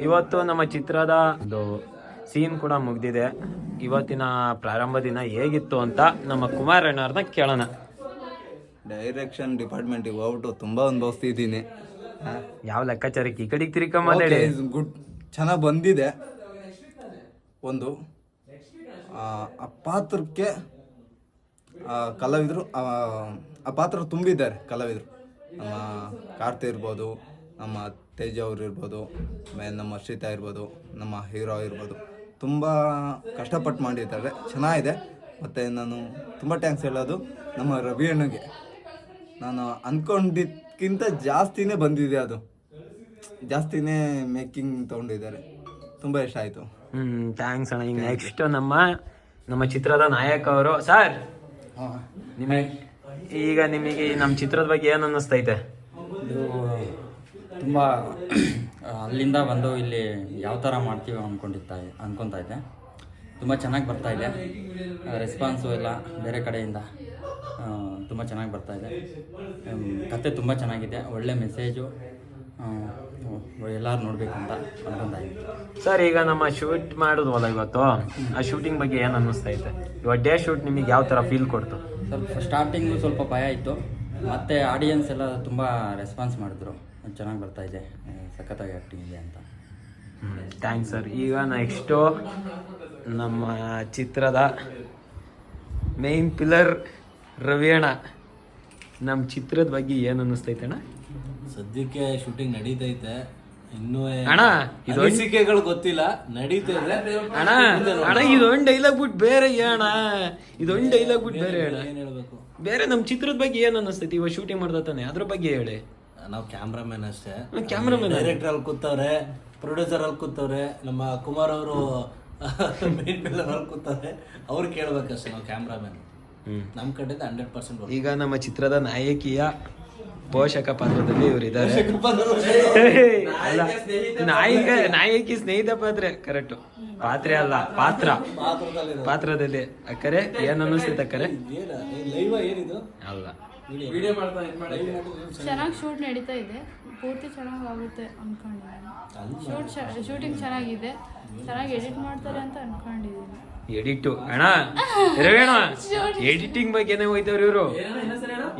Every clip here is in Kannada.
ಇವತ್ತು ನಮ್ಮ ಚಿತ್ರದ ಒಂದು ಸೀನ್ ಕೂಡ ಮುಗ್ದಿದೆ. ಇವತ್ತಿನ ಪ್ರಾರಂಭ ದಿನ ಹೇಗಿತ್ತು ಅಂತ ನಮ್ಮ ಕುಮಾರ್ ಕುಮಾರಣ್ಣವ್ರನ್ನ ಕೇಳೋಣ. ಡೈರೆಕ್ಷನ್ ಡಿಪಾರ್ಟ್ಮೆಂಟಿಗೆ ಹೋಗ್ಬಿಟ್ಟು ತುಂಬ ಅನುಭವಿಸ್ತಿದ್ದೀನಿ. ಯಾವ ಲೆಕ್ಕಾಚಾರಕ್ಕೆ ಈ ಕಡೆಗೆ ತಿರ್ಕೊಂಡ್ ಮಾತಾಡಿ ಗುಡ್. ಚೆನ್ನಾಗಿ ಬಂದಿದೆ. ಒಂದು ಆ, ಆ ಪಾತ್ರಕ್ಕೆ ಆ, ಕಲಾವಿದರು ಆ, ಆ ಪಾತ್ರ ತುಂಬಿದ್ದಾರೆ ಕಲಾವಿದರು. ನಮ್ಮ ಕಾರ್ತಿ ಇರ್ಬೋದು ನಮ್ಮ ತೇಜ ಅವ್ರು ಇರ್ಬೋದು ಆಮೇಲೆ ನಮ್ಮ ಶ್ರೀತಾ ಇರ್ಬೋದು ನಮ್ಮ ಹೀರೋ ಇರ್ಬೋದು. ತುಂಬ ಕಷ್ಟಪಟ್ಟು ಮಾಡಿದ್ದಾರೆ ಚೆನ್ನಾಗಿದೆ. ಮತ್ತು ನಾನು ತುಂಬ ಟ್ಯಾಂಕ್ಸ್ ಹೇಳೋದು ನಮ್ಮ ರವಿ ಅಣ್ಣಗೆ. ನಾನು ಅಂದ್ಕೊಂಡಿದ್ದಕ್ಕಿಂತ ಜಾಸ್ತಿನೇ ಬಂದಿದೆ ಅದು. ಜಾಸ್ತಿನೇ ಮೇಕಿಂಗ್ ತೊಗೊಂಡಿದ್ದಾರೆ. ತುಂಬ ಇಷ್ಟ ಆಯಿತು. ಹ್ಞೂ ಥ್ಯಾಂಕ್ಸ್ ಅಣ್ಣ. ಈಗ ನೆಕ್ಸ್ಟ್ ನಮ್ಮ ನಮ್ಮ ಚಿತ್ರದ ನಾಯಕ ಅವರು. ಸರ್ ನಿಮಗೆ ಈಗ ನಿಮಗೆ ನಮ್ಮ ಚಿತ್ರದ ಬಗ್ಗೆ ಏನು ಅನ್ನಿಸ್ತೈತೆ? ಇದು ತುಂಬ ಅಲ್ಲಿಂದ ಬಂದು ಇಲ್ಲಿ ಯಾವ ಥರ ಮಾಡ್ತೀವಿ ಅಂದ್ಕೊಂಡಿರ್ತಾ ಅಂದ್ಕೊತಾ ಇದ್ದೆ. ತುಂಬ ಚೆನ್ನಾಗಿ ಬರ್ತಾ ಇದೆ. ರೆಸ್ಪಾನ್ಸು ಎಲ್ಲ ಬೇರೆ ಕಡೆಯಿಂದ ತುಂಬ ಚೆನ್ನಾಗಿ ಬರ್ತಾ ಇದೆ. ಕತೆ ತುಂಬ ಚೆನ್ನಾಗಿದೆ. ಒಳ್ಳೆ ಮೆಸೇಜು ಎಲ್ಲರೂ ನೋಡಬೇಕು ಅಂತ ಅನ್ಕೊತಾ ಸರ್ ಈಗ ನಮ್ಮ ಶೂಟ್ ಮಾಡಿದ್ವಲ್ಲ ಇವತ್ತು? ಆ ಶೂಟಿಂಗ್ ಬಗ್ಗೆ ಏನು ಅನ್ನಿಸ್ತಾ ಇದೆ? ಇವಾಗ ಡೇ ಶೂಟ್ ನಿಮಗೆ ಯಾವ ಥರ ಫೀಲ್ ಕೊಡ್ತು? ಸ್ವಲ್ಪ ಸ್ಟಾರ್ಟಿಂಗು ಸ್ವಲ್ಪ ಭಯ ಇತ್ತು. ಮತ್ತು ಆಡಿಯನ್ಸ್ ಎಲ್ಲ ತುಂಬ ರೆಸ್ಪಾನ್ಸ್ ಮಾಡಿದ್ರು. ಚೆನ್ನಾಗಿ ಬರ್ತಾ ಇದೆ. ಸಖತ್ತಾಗಿ ಆ್ಯಕ್ಟಿಂಗ್ ಇದೆ ಅಂತ. ಥ್ಯಾಂಕ್ಸ್ ಸರ್ ಈಗ ನೆಕ್ಸ್ಟು ನಮ್ಮ ಚಿತ್ರದ ಮೇನ್ ಪಿಲ್ಲರ್ ರವಿಯಣ್ಣ ನಮ್ಮ ಚಿತ್ರದ ಬಗ್ಗೆ ಏನು ಅನ್ನಿಸ್ತೈತೆ ಅಣ್ಣ? ಸದ್ಯಕ್ಕೆ ಶೂಟಿಂಗ್ ನಡೀತೈತೆ. ಇನ್ನೂ ಅಣ್ಣ ಇದು ಅನಿಸಿಕೆಗಳು ಗೊತ್ತಿಲ್ಲ. ನಡೀತೈತೆ. ಅಣ್ಣ ಅಣ್ಣ ಇದೊಂದು ಡೈಲಾಗ್ ಬಿಟ್ಟು ಬೇರೆ ಅಣ್ಣ. ಇದೊಂದು ಡೈಲಾಗ್ ಬಿಟ್ಟು ಬೇರೆ ಅಣ್ಣ. ಏನು ಹೇಳಬೇಕು? ಬೇರೆ ನಮ್ಮ ಚಿತ್ರದ ಬಗ್ಗೆ ಏನು ಅನ್ನಿಸ್ತೈತಿ? ಇವಾಗ ಶೂಟಿಂಗ್ ಮಾಡ್ದಾನೆ ಅದ್ರ ಬಗ್ಗೆ ಹೇಳಿ. ನಾವು ಕ್ಯಾಮ್ರಾಮನ್ ಅಷ್ಟೇ. ಕ್ಯಾಮ್ರಾಮನ್ ಡೈರೆಕ್ಟರ್ ಅಲ್ಲಿ ಕೂತವ್ರೆ ಪ್ರೊಡ್ಯೂಸರ್ ಅಲ್ಲಿ ಕೂತವ್ರೆ ನಮ್ಮ ಕುಮಾರ್ ಅವರು ಮೇನ್ ಪಿಲ್ಲರ್ ಅಲ್ಲಿ ಕೂತವ್ರೆ ಅವ್ರು ಕೇಳ್ಬೇಕಷ್ಟೇ ನಾವು ಕ್ಯಾಮ್ರಾಮನ್. ನಮ್ಮ ಕಡೆಯಿಂದ ಹಂಡ್ರೆಡ್ ಪರ್ಸೆಂಟ್ ಈಗ ನಮ್ಮ ಚಿತ್ರದ ನಾಯಕಿಯ ಪೋಷಕ ಪಾತ್ರದಲ್ಲಿ ಇವರಿದ್ದಾರೆ ನಾಯಕ ನಾಯಕಿ ಸ್ನೇಹಿತ ಪಾತ್ರೆ. ಕರೆಕ್ಟ್ ಪಾತ್ರೆ ಅಲ್ಲ ಪಾತ್ರ. ಪಾತ್ರದಲ್ಲಿ ಅಕ್ಕರೆ ಏನ್ ಅನ್ನಿಸ್ತೈತೆ ಅಕ್ಕರೆ ಚೆನ್ನಾಗಿ ಶೂಟ್ ನಡೀತಾ ಇದೆ. ಪೂರ್ತಿ ಚೆನ್ನಾಗಿ ಆಗುತ್ತೆ ಅನ್ಕೊಂಡಿದ್ದೀನಿ. ಶೂಟ್ ಶೂಟಿಂಗ್ ಚೆನ್ನಾಗಿದೆ. ಚೆನ್ನಾಗಿ ಎಡಿಟ್ ಮಾಡ್ತಾರೆ ಅಂತ ಅನ್ಕೊಂಡಿದ್ದೀನಿ. ಎಡಿಟ್ ಅಣ್ಣ ರವೇಣ ಎಡಿಟಿಂಗ್ ಬಗ್ಗೆನೇ ಹೋಯ್ತವ್ರಿ ಇವರು.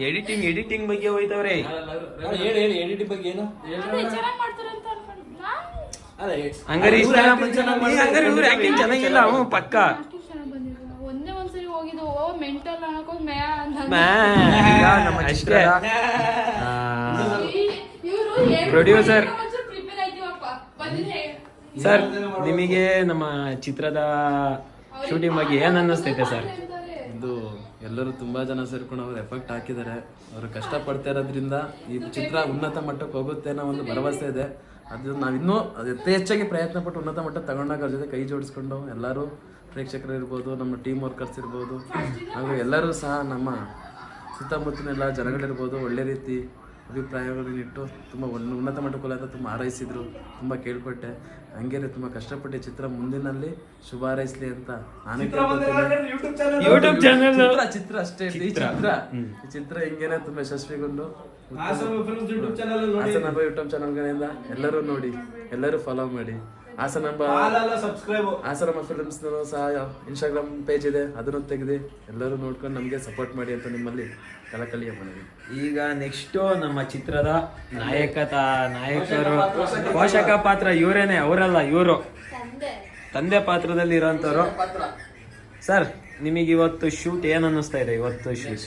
ಎಡಿಟಿಂಗ್ ಎಡಿಟಿಂಗ್ ಬಗ್ಗೆ ಹೋಯ್ತವ್ರೆ. ಹೇಳಿ ಹೇಳಿ ಎಡಿಟಿಂಗ್ ಬಗ್ಗೆ ಏನು? ಅದೇ ಚೆನ್ನಾಗಿ ಮಾಡ್ತಾರೆ ಅಂತ ಅನ್ಕೊಂಡು ಅದೇ ಹಂಗಾರೆ ಇಷ್ಟ ಹಂಗಾರೆ ಇವ್ರು ಆಕ್ಟಿಂಗ್ ಚೆನ್ನಾಗಿಲ್ಲ ಹ್ಞೂ ಪಕ್ಕ acting ಚೆನ್ನಾಗಿ ಬಂದಿಲ್ಲ ಒಂದೇ ಓ ಮೆಂಟಲ್ ಮ್ಯಾ ನಮ್ಮ ಬಂದಿದ್ರೆ ಸರ್ ನಿಮಗೆ ನಮ್ಮ ಚಿತ್ರದ ಶೂಟಿಂಗ್ ಬಗ್ಗೆ ಏನ್ ಅನ್ನಿಸ್ತೈತೆ ಸರ್? ಇದು ಎಲ್ಲರೂ ತುಂಬಾ ಜನ ಸೇರ್ಕೊಂಡು ಅವ್ರು ಎಫೆಕ್ಟ್ ಹಾಕಿದ್ದಾರೆ. ಅವರು ಕಷ್ಟಪಡ್ತಾ ಇರೋದ್ರಿಂದ ಈ ಚಿತ್ರ ಉನ್ನತ ಮಟ್ಟಕ್ಕೆ ಹೋಗುತ್ತೆ ಅನ್ನೋ ಒಂದು ಭರವಸೆ ಇದೆ. ಅದು ನಾವಿನ್ನೂ ಅದು ಯಥೇ ಹೆಚ್ಚಾಗಿ ಪ್ರಯತ್ನ ಪಟ್ಟು ಉನ್ನತ ಮಟ್ಟಕ್ಕೆ ತಗೊಂಡಾಗ ಅವ್ರ ಜೊತೆ ಕೈ ಜೋಡಿಸ್ಕೊಂಡು ಎಲ್ಲರೂ ಪ್ರೇಕ್ಷಕರು ಇರ್ಬೋದು ನಮ್ಮ ಟೀಮ್ ವರ್ಕರ್ಸ್ ಇರ್ಬೋದು ಹಾಗೂ ಎಲ್ಲರೂ ಸಹ ನಮ್ಮ ಸುತ್ತಮುತ್ತಲೆಲ್ಲ ಜನಗಳಿರ್ಬೋದು ಒಳ್ಳೆ ರೀತಿ ಅಭಿಪ್ರಾಯಗಳನ್ನಿಟ್ಟು ತುಂಬ ಒಂದು ಉನ್ನತ ಮಟ್ಟಕ್ಕೆ ತುಂಬ ಹಾರೈಸಿದರು ತುಂಬ ಕೇಳ್ಪಟ್ಟೆ ಹಂಗೇನೆ ತುಂಬ ಕಷ್ಟಪಟ್ಟು ಈ ಚಿತ್ರ ಮುಂದಿನಲ್ಲಿ ಶುಭ ಹಾರೈಸಲಿ ಅಂತ ನಾನು. ಯೂಟ್ಯೂಬ್ ಚಾನಲ್ ಚಿತ್ರ ಚಿತ್ರ ಅಷ್ಟೇ ಈ ಚಿತ್ರ ಈ ಚಿತ್ರ ಹಿಂಗೇನೆ ತುಂಬ ಯಶಸ್ವಿಗೊಂಡು ಹಾಸನ ಯೂಟ್ಯೂಬ್ ಚಾನಲ್ ಗಳಿಂದ ಎಲ್ಲರೂ ನೋಡಿ ಎಲ್ಲರೂ ಫಾಲೋ ಮಾಡಿ. ಹಾಸನ ಹಾಸನ ಫಿಲ್ಮ್ಸ್ ಸಹ ಇನ್ಸ್ಟಾಗ್ರಾಮ್ ಪೇಜ್ ಇದೆ ಅದನ್ನು ತೆಗೆದು ಎಲ್ಲರೂ ನೋಡ್ಕೊಂಡು ನಮಗೆ ಸಪೋರ್ಟ್ ಮಾಡಿ ಅಂತ ನಿಮ್ಮಲ್ಲಿ ಕಲಕಲಿಯ ಮನವಿ ಈಗ ನೆಕ್ಸ್ಟ್ ನಮ್ಮ ಚಿತ್ರದ ನಾಯಕತ ನಾಯಕರು. ಪೋಷಕ ಪಾತ್ರ. ಇವರೇನೆ ಅವರಲ್ಲ ಇವರು. ತಂದೆ. ಪಾತ್ರದಲ್ಲಿ ಇರೋಂಥವ್ರು. ಸರ್ ನಿಮಗೆ ಇವತ್ತು ಶೂಟ್ ಏನು ಅನ್ನಿಸ್ತಾ ಇದೆ ಇವತ್ತು ಶೂಟ್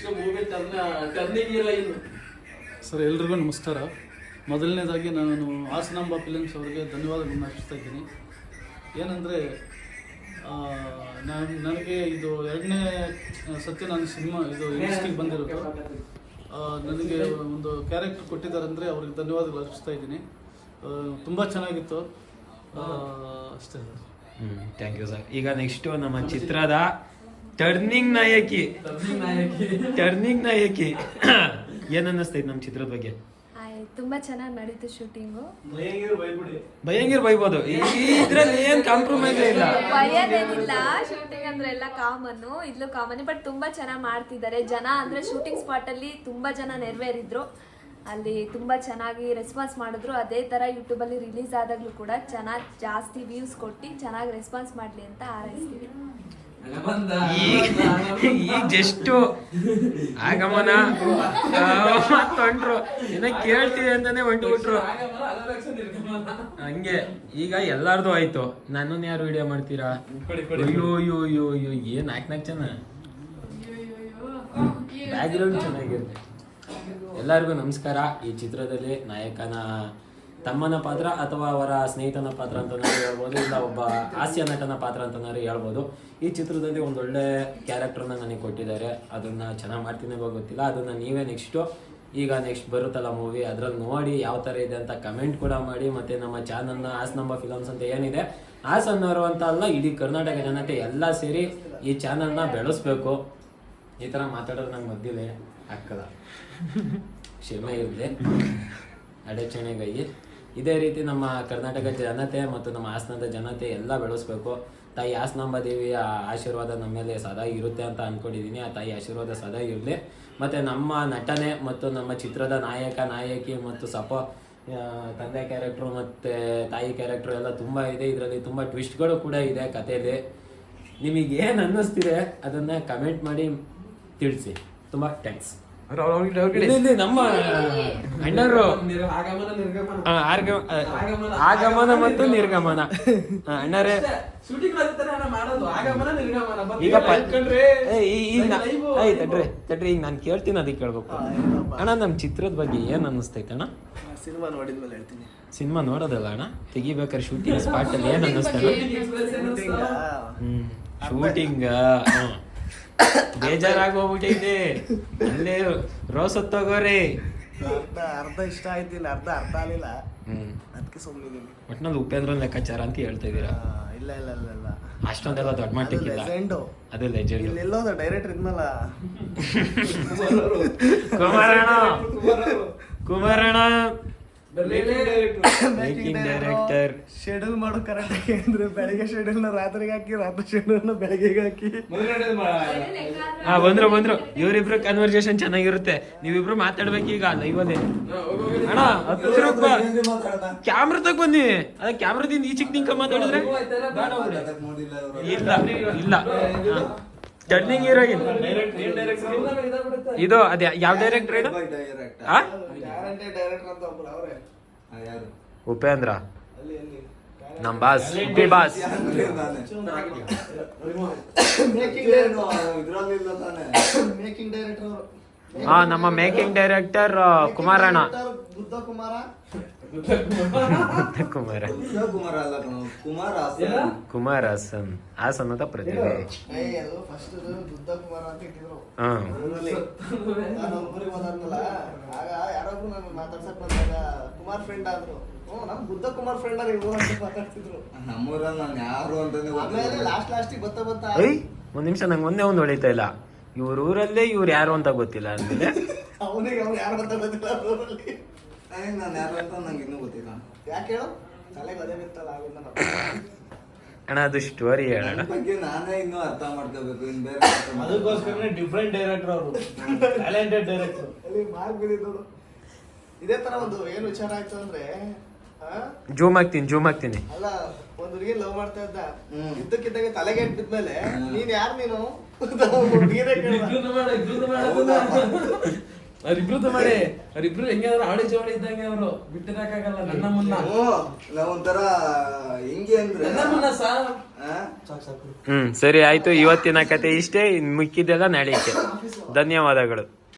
ಸರ್ ಎಲ್ರಿಗೂ ನಮಸ್ಕಾರ. ಮೊದಲನೇದಾಗಿ ನಾನು ಹಾಸನಾಂಬ ಫಿಲಿಮ್ಸ್ ಅವರಿಗೆ ಧನ್ಯವಾದಗಳನ್ನು ಅರ್ಪಿಸ್ತಾ ಇದ್ದೀನಿ. ಏನಂದರೆ ನಾನು ನನಗೆ ಇದು ಎರಡನೇ ಸತ್ಯ ನಾನು ಸಿನಿಮಾ ಇದು ಇಂಡಸ್ಟ್ರಿಗೆ ಬಂದಿರೋದು. ನನಗೆ ಒಂದು ಕ್ಯಾರೆಕ್ಟರ್ ಕೊಟ್ಟಿದ್ದಾರೆ ಅಂದರೆ ಅವ್ರಿಗೆ ಧನ್ಯವಾದಗಳು ಅರ್ಪಿಸ್ತಾ ಇದ್ದೀನಿ. ತುಂಬ ಚೆನ್ನಾಗಿತ್ತು. ಆ, ಅಷ್ಟೇ. ಸರ್ ಹ್ಞೂ ಥ್ಯಾಂಕ್ ಯು ಸರ್ ಈಗ ನೆಕ್ಸ್ಟು ನಮ್ಮ ಚಿತ್ರದ ಟರ್ನಿಂಗ್ ನಾಯಕಿ. ಟರ್ನಿಂಗ್ ನಾಯಕಿ. ಏನ್ ಅನ್ನಿಸ್ತೈತೆ ನಮ್ಮ ಚಿತ್ರದ ಬಗ್ಗೆ? ಆಯ್ ತುಂಬಾ ಚೆನ್ನಾಗಿ ನಡೀತು ಶೂಟಿಂಗು. ಭಯಂಕರ ಬೈಬೋದು. ಇದ್ರಲ್ಲಿ ಏನ್ ಕಾಂಪ್ರಮೈಸ್ ಇಲ್ಲ. ಭಯದೇನಿಲ್ಲ ಶೂಟಿಂಗ್ ಅಂದ್ರೆ ಎಲ್ಲ ಕಾಮನ್ ಇದ್ಲು ಕಾಮನ್ ಬಟ್ ತುಂಬಾ ಚೆನ್ನಾಗಿ ಮಾಡ್ತಿದ್ದಾರೆ. ಜನ ಅಂದ್ರೆ ಶೂಟಿಂಗ್ ಸ್ಪಾಟ್ ಅಲ್ಲಿ ತುಂಬಾ ಜನ ನೆರವೇರಿದ್ರು. ಅಲ್ಲಿ ತುಂಬಾ ಚೆನ್ನಾಗಿ ರೆಸ್ಪಾನ್ಸ್ ಮಾಡಿದ್ರು. ಅದೇ ತರ ಯೂಟ್ಯೂಬ್ ಅಲ್ಲಿ ರಿಲೀಸ್ ಆದಾಗ್ಲೂ ಕೂಡ ಚೆನ್ನಾಗಿ ಜಾಸ್ತಿ ವ್ಯೂಸ್ ಕೊಟ್ಟು ಚೆನ್ನಾಗಿ ರೆಸ್ಪಾನ್ಸ್ ಮಾಡ್ಲಿ ಅಂತ ಹಾರೈಸ್ತೀವಿ. ಈಗ ಜಸ್ಟು ಆಗಮನ ಹೊಂಟ್ರು ಏನೋ ಕೇಳ್ತೀವಿ ಅಂತಾನೆ ಹೊಂಟ್ಬಿಟ್ರು. ಹಂಗೆ ಈಗ ಎಲ್ಲಾರ್ದು ಆಯ್ತು. ನನ್ನನ್ನು ಯಾರು ವಿಡಿಯೋ ಮಾಡ್ತೀರಾ? ಅಯ್ಯೋ ಅಯ್ಯೋ ಅಯ್ಯೋ ಅಯ್ಯೋ ಏನ್ ನಾಲ್ಕು ನಾಲ್ಕು ಜನ? ಬ್ಯಾಕ್ಗ್ರೌಂಡ್ ಚೆನ್ನಾಗಿರುತ್ತೆ. ಎಲ್ಲರಿಗೂ ನಮಸ್ಕಾರ. ಈ ಚಿತ್ರದಲ್ಲಿ ನಾಯಕನ ತಮ್ಮನ ಪಾತ್ರ ಅಥವಾ ಅವರ ಸ್ನೇಹಿತನ ಪಾತ್ರ ಅಂತನಾದ್ರು ಹೇಳ್ಬೋದು, ಇಲ್ಲ ಒಬ್ಬ ಹಾಸ್ಯ ನಟನ ಪಾತ್ರ ಅಂತನಾದ್ರು ಹೇಳ್ಬೋದು. ಈ ಚಿತ್ರದಲ್ಲಿ ಒಂದೊಳ್ಳೆ ಕ್ಯಾರೆಕ್ಟರ್ನ ನನಗೆ ಕೊಟ್ಟಿದ್ದಾರೆ. ಅದನ್ನ ಚೆನ್ನಾಗಿ ಮಾಡ್ತೀನಿ ಗೊತ್ತಿಲ್ಲ. ಅದನ್ನ ನೀವೇ ನೆಕ್ಸ್ಟು ಈಗ ನೆಕ್ಸ್ಟ್ ಬರುತ್ತಲ್ಲ ಮೂವಿ ಅದ್ರಲ್ಲಿ ನೋಡಿ ಯಾವ ಥರ ಇದೆ ಅಂತ ಕಮೆಂಟ್ ಕೂಡ ಮಾಡಿ. ಮತ್ತೆ ನಮ್ಮ ಚಾನಲ್ನ ನಂಬರ್ ಫಿಲಮ್ಸ್ ಅಂತ ಏನಿದೆ ಆಸ್ ಅನ್ನೋರು ಅಂತ ಅಲ್ಲ, ಇಡೀ ಕರ್ನಾಟಕ ಜನತೆ ಎಲ್ಲ ಸೇರಿ ಈ ಚಾನಲ್ನ ಬೆಳೆಸ್ಬೇಕು. ಈ ಥರ ಮಾತಾಡೋದು ನಂಗೆ ಮದ್ದಿಲ್ಲ ಹಾಕಲ್ಲ ಕ್ಷಮೆ ಇರಲಿ. ಅಡಚಣೆಗೈ ಇದೇ ರೀತಿ ನಮ್ಮ ಕರ್ನಾಟಕ ಜನತೆ ಮತ್ತು ನಮ್ಮ ಹಾಸನದ ಜನತೆ ಎಲ್ಲ ಬೆಳೆಸ್ಬೇಕು. ತಾಯಿ ಹಾಸನಾಂಬ ದೇವಿಯ ಆಶೀರ್ವಾದ ನಮ್ಮ ಮೇಲೆ ಸದಾ ಇರುತ್ತೆ ಅಂತ ಅಂದ್ಕೊಂಡಿದ್ದೀನಿ ಆ ತಾಯಿ ಆಶೀರ್ವಾದ ಸದಾ ಇರಲಿ. ಮತ್ತು ನಮ್ಮ ನಟನೆ ಮತ್ತು ನಮ್ಮ ಚಿತ್ರದ ನಾಯಕ, ನಾಯಕಿ ಮತ್ತು ಸಪೋ ತಂದೆ ಕ್ಯಾರೆಕ್ಟ್ರು ಮತ್ತು ತಾಯಿ ಕ್ಯಾರೆಕ್ಟ್ರು ಎಲ್ಲ ತುಂಬ ಇದೆ. ಇದರಲ್ಲಿ ತುಂಬ ಟ್ವಿಸ್ಟ್ಗಳು ಕೂಡ ಇದೆ ಕಥೆಯಲ್ಲಿ ನಿಮಗೆ ಏನು ಅನ್ನಿಸ್ತಿದೆ ಅದನ್ನ ಕಮೆಂಟ್ ಮಾಡಿ ತಿಳಿಸಿ. ತುಂಬ ಥ್ಯಾಂಕ್ಸ್ ನಮ್ಮ ಅಣ್ಣರು ಆಗಮನ ಮತ್ತು ನಿರ್ಗಮನ. ಅಣ್ಣರೇ. ಈಗ ತಡ್ರಿ ತಡ್ರಿ ಈಗ ನಾನು ಕೇಳ್ತೀನಿ ಅದಕ್ಕೆ ಕೇಳ್ಬೇಕು. ಅಣ್ಣ ನಮ್ಮ ಚಿತ್ರದ ಬಗ್ಗೆ ಏನ್ ಅನ್ನಿಸ್ತೈತೆ ಅಣ್ಣ? ಸಿನಿಮಾ ನೋಡಿದ್ಮೇಲೆ ಹೇಳ್ತೀನಿ. ಸಿನಿಮಾ ನೋಡೋದಲ್ಲ ಅಣ್ಣ? ತೆಗಿಬೇಕಾದ್ರೆ ಶೂಟಿಂಗ್ ಸ್ಪಾಟ್ ಅಲ್ಲಿ ಏನ್ ಹ್ಮ್ ಶೂಟಿಂಗ್ ಬೇಜಾರಾಗೋಗ್ಬಿಟ್ಟೈತೆ. ಅಲ್ಲೇ ರೋಸ್ ಹೊತ್ತೋಗೋರಿ ಅರ್ಧ ಅರ್ಧ ಇಷ್ಟ ಆಯ್ತಿಲ್ಲ ಅರ್ಧ ಅರ್ಥ ಆಗಲಿಲ್ಲ. ಹ್ಮ್. ಅದಕ್ಕೆ ಸುಮ್ಮನಿದ್ದೀನಿ ಒಟ್ನಲ್ಲಿ ಉಪೇಂದ್ರ ಲೆಕ್ಕಾಚಾರ ಅಂತ ಹೇಳ್ತಾ ಇದ್ದೀರಾ? ಇಲ್ಲ ಇಲ್ಲ ಇಲ್ಲ ಇಲ್ಲ. ಅಷ್ಟೊಂದೆಲ್ಲ ದೊಡ್ಡ ಮಟ್ಟಕ್ಕಿಲ್ಲ ಲೆಜೆಂಡು ಅದು ಲೆಜೆಂಡ್ ಇಲ್ಲಿ ಎಲ್ಲೋದ ಡೈರೆಕ್ಟರ್ ಇದ್ನಲ್ಲ. ಕುಮಾರಣ್ಣ. ಕುಮಾರಣ್ಣ. ಡೈರೆಕ್ಟರ್ ಶೆಡ್ಯೂಲ್ ಮಾಡೋ ಕರೆಕ್ಟ್ ಅಂದ್ರೆ ಬೆಳಿಗ್ಗೆ ಶೆಡ್ಯೂಲ್ನ ರಾತ್ರಿಗೆ ಹಾಕಿ ರಾತ್ರಿ ಶೆಡ್ಯೂಲ್ನ ಬೆಳಗ್ಗೆ ಹಾಕಿ. ಹಾ ಬಂದ್ರು ಬಂದ್ರು. ಇವರಿಬ್ರು ಕನ್ವರ್ಸೇಷನ್ ಚೆನ್ನಾಗಿರುತ್ತೆ. ನೀವಿಬ್ರು ಮಾತಾಡ್ಬೇಕು ಈಗ ಲೈವ್ ಅಲ್ಲಿ. ಅಣ್ಣ ಹತ್ರಕ್ ಬಾ. ಕ್ಯಾಮ್ರಾ ತಗ ಬನ್ನಿ. ಅದ ಕ್ಯಾಮ್ರಾದಿಂದ ಈಚೆಗೆ ನಿಂಕ ಮಾತಾಡಿದ್ರೆ ಇಲ್ಲ ಇಲ್ಲ. ಟರ್ನಿಂಗ್ ಹೀರೋಯಿನ್ ಇದು ಅದೇ ಯಾವ ಡೈರೆಕ್ಟರ್ ಇದು? ಉಪೇಂದ್ರ. ನಮ್ ಬಾಸ್ ಉಪ್ಪಿ ಬಾಸ್. ಹಾ ನಮ್ಮ ಮೇಕಿಂಗ್ ಡೈರೆಕ್ಟರ್ ಕುಮಾರಣ್ಣ. ಕುಮಾರ. ಕುಮಾರ ಹಾಸನ್. ಹಾಸನ್. ಅಂತ ಪ್ರತಿಭೆ ಅದು ಫಸ್ಟ್ ಬುದ್ಧ ಕುಮಾರ ಫ್ರೆಂಡ್ ಆದ್ರು. ನಮ್ ಬುದ್ಧ ಕುಮಾರ್ ಫ್ರೆಂಡ್ ಮಾತಾಡ್ತಿದ್ರು. ನಮ್ಮೂರಲ್ಲಿ ನಾನು ಯಾರು ಅಂತಾನೆ ಆಮೇಲೆ ಲಾಸ್ಟ್ ಲಾಸ್ಟಿಗೆ ಬರ್ತಾ ಐ ಒಂದ್ ನಿಮಿಷ ನಂಗೆ ಒಂದೇ ಒಂದು ಹೊಳಿತಾ ಇಲ್ಲ. ಇವ್ರ ಊರಲ್ಲೇ ಇವ್ರು ಯಾರು ಅಂತ ಗೊತ್ತಿಲ್ಲ ಅಂದ್ಮೇಲೆ. ಅವನಿಗೆ ಅವ್ರು ಯಾರು ಅಂತ ಗೊತ್ತಿಲ್ಲ ನಾನು ಯಾರು ಅಂತ ನಂಗೆ ಇನ್ನೂ ಗೊತ್ತಿಲ್ಲ. ಯಾಕೆ ಹೇಳು? ತಲೆಗೆ ಅದೇ ಬಿತ್ತಲ್ಲ ಆಗಿಂದ ಅಣ್ಣ ಅದು ಸ್ಟೋರಿ ಹೇಳೋಣ ನನ್ ಬಗ್ಗೆ ನಾನೇ ಇನ್ನೂ ಅರ್ಥ ಮಾಡ್ಕೋಬೇಕು ಇನ್ ಬೇರೆ ಅದಕ್ಕೋಸ್ಕರನೇ ಡಿಫ್ರೆಂಟ್ ಡೈರೆಕ್ಟರ್ ಅವರು. ಟ್ಯಾಲೆಂಟೆಡ್ ಡೈರೆಕ್ಟರ್ ಅಲ್ಲಿ ಮಾರ್ಕ್ ಬಿದ್ದಿದ್ದು ಇದೇ ತರ ಒಂದು ಏನು ವಿಚಾರ ಆಯ್ತು ಅಂದ್ರೆ ಆ, ಜೂಮ್ ಆಗ್ತೀನಿ ಜೂಮ್ ಆಗ್ತೀನಿ ಅಲ್ಲ ಒಂದ್ ಹುಡುಗಿ ಲವ್ ಮಾಡ್ತಾ ಇದ್ದ. ಇದ್ದಕ್ಕಿದ್ದಾಗ ತಲೆಗೆ ಬಿದ್ಮೇಲೆ ನೀನ್ ಯಾರು ನೀನು? ಹುಡುಗಿನೇ ಅವ್ರಿಬ್ರದ್ದು ಮಾಡಿ ಅವ್ರಿಬ್ರು ಹೆಂಗಾದ್ರು ಆಡಿ ಜೋಡಿ ಇದ್ದಂಗೆ ಅವರು. ಬಿಟ್ಟಿರಕ್ಕಾಗಲ್ಲ ನನ್ನ ಮುನ್ನ. ಓ ಒಂಥರ ಹೆಂಗೆ ಅಂದ್ರೆ? ನನ್ನ ಮುನ್ನ ಸಾ. ಹ್ಮ್ ಸರಿ ಆಯ್ತು. ಇವತ್ತಿನ ಕತೆ ಇಷ್ಟೇ. ಇನ್ ಮಿಕ್ಕಿದ್ದೆಲ್ಲ ನಾಳೆಗೆ ಧನ್ಯವಾದಗಳು.